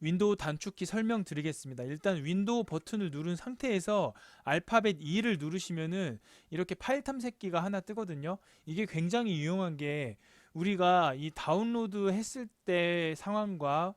윈도우 단축키 설명 드리겠습니다. 일단 윈도우 버튼을 누른 상태에서 알파벳 E를 누르시면은 이렇게 파일 탐색기가 하나 뜨거든요. 이게 굉장히 유용한 게 우리가 이 다운로드 했을 때 상황과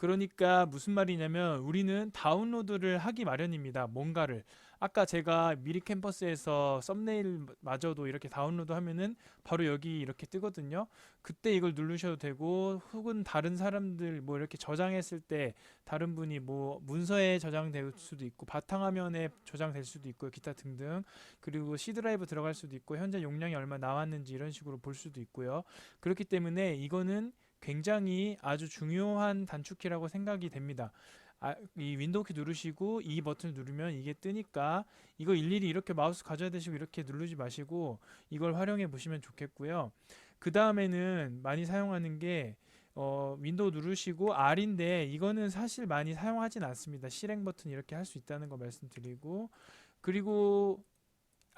그러니까 무슨 말이냐면 우리는 다운로드를 하기 마련입니다. 뭔가를 아까 제가 미리 캠퍼스에서 썸네일마저도 이렇게 다운로드 하면은 바로 여기 이렇게 뜨거든요. 그때 이걸 누르셔도 되고 혹은 다른 사람들 뭐 이렇게 저장했을 때 다른 분이 뭐 문서에 저장될 수도 있고 바탕화면에 저장될 수도 있고 기타 등등 그리고 C 드라이브 들어갈 수도 있고 현재 용량이 얼마 나왔는지 이런 식으로 볼 수도 있고요. 그렇기 때문에 이거는 굉장히 아주 중요한 단축키라고 생각이 됩니다. 아, 이 윈도우 키 누르시고 이 버튼을 누르면 이게 뜨니까 이거 일일이 이렇게 마우스 가져야 되시고 이렇게 누르지 마시고 이걸 활용해 보시면 좋겠고요. 그 다음에는 많이 사용하는 게 어, 윈도우 누르시고 R인데 이거는 사실 많이 사용하진 않습니다. 실행 버튼 이렇게 할 수 있다는 거 말씀드리고 그리고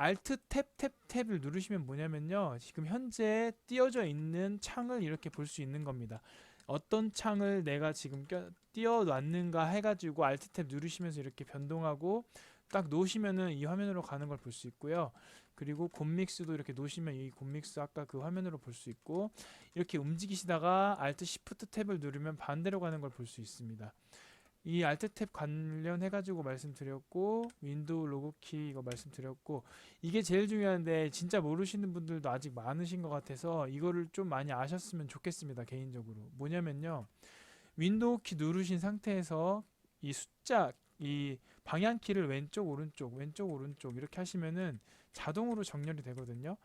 Alt 탭 탭 탭을 누르시면 뭐냐면요. 지금 현재 띄어져 있는 창을 이렇게 볼 수 있는 겁니다. 어떤 창을 내가 지금 껴, 띄어놨는가 해가지고 Alt 탭 누르시면서 이렇게 변동하고 딱 놓으시면은 이 화면으로 가는 걸 볼 수 있고요. 그리고 곰믹스도 이렇게 놓으시면 이 곰믹스 아까 그 화면으로 볼 수 있고 이렇게 움직이시다가 Alt Shift 탭을 누르면 반대로 가는 걸 볼 수 있습니다. 이 Alt 탭 관련해 가지고 말씀드렸고 윈도우 로그키 이거 말씀드렸고 이게 제일 중요한데 진짜 모르시는 분들도 아직 많으신 것 같아서 이거를 좀 많이 아셨으면 좋겠습니다 개인적으로. 뭐냐면요. 윈도우 키 누르신 상태에서 이 숫자 이 방향 키를 왼쪽 오른쪽 왼쪽 오른쪽 이렇게 하시면은 자동으로 정렬이 되거든요.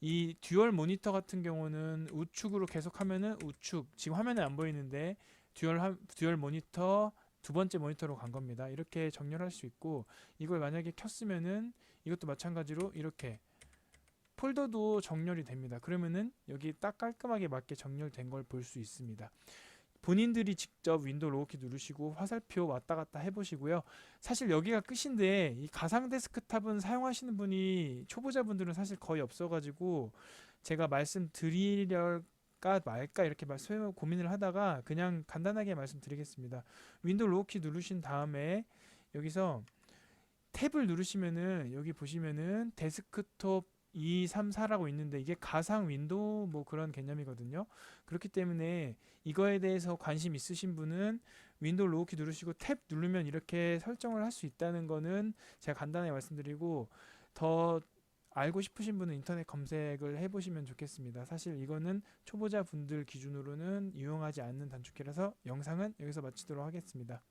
이 듀얼 모니터 같은 경우는 우측으로 계속 하면은 우측 지금 화면에 안 보이는데 듀얼 화, 듀얼 모니터 두 번째 모니터로 간 겁니다. 이렇게 정렬할 수 있고 이걸 만약에 켰으면은 이것도 마찬가지로 이렇게 폴더도 정렬이 됩니다. 그러면은 여기 딱 깔끔하게 맞게 정렬된 걸 볼 수 있습니다. 본인들이 직접 윈도우 로우키 누르시고 화살표 왔다 갔다 해보시고요. 사실 여기가 끝인데 이 가상 데스크탑은 사용하시는 분이 초보자분들은 사실 거의 없어가지고 제가 말씀드리려 까 말까 이렇게 말씀 고민을 하다가 그냥 간단하게 말씀드리겠습니다. 윈도우 로우키 누르신 다음에 여기서 탭을 누르시면은 여기 보시면은 데스크톱 2, 3, 4라고 있는데 이게 가상 윈도우 뭐 그런 개념이거든요. 그렇기 때문에 이거에 대해서 관심 있으신 분은 윈도우 로우키 누르시고 탭 누르면 이렇게 설정을 할 수 있다는 거는 제가 간단하게 말씀드리고 더 알고 싶으신 분은 인터넷 검색을 해보시면 좋겠습니다. 사실 이거는 초보자 분들 기준으로는 유용하지 않는 단축키라서 영상은 여기서 마치도록 하겠습니다.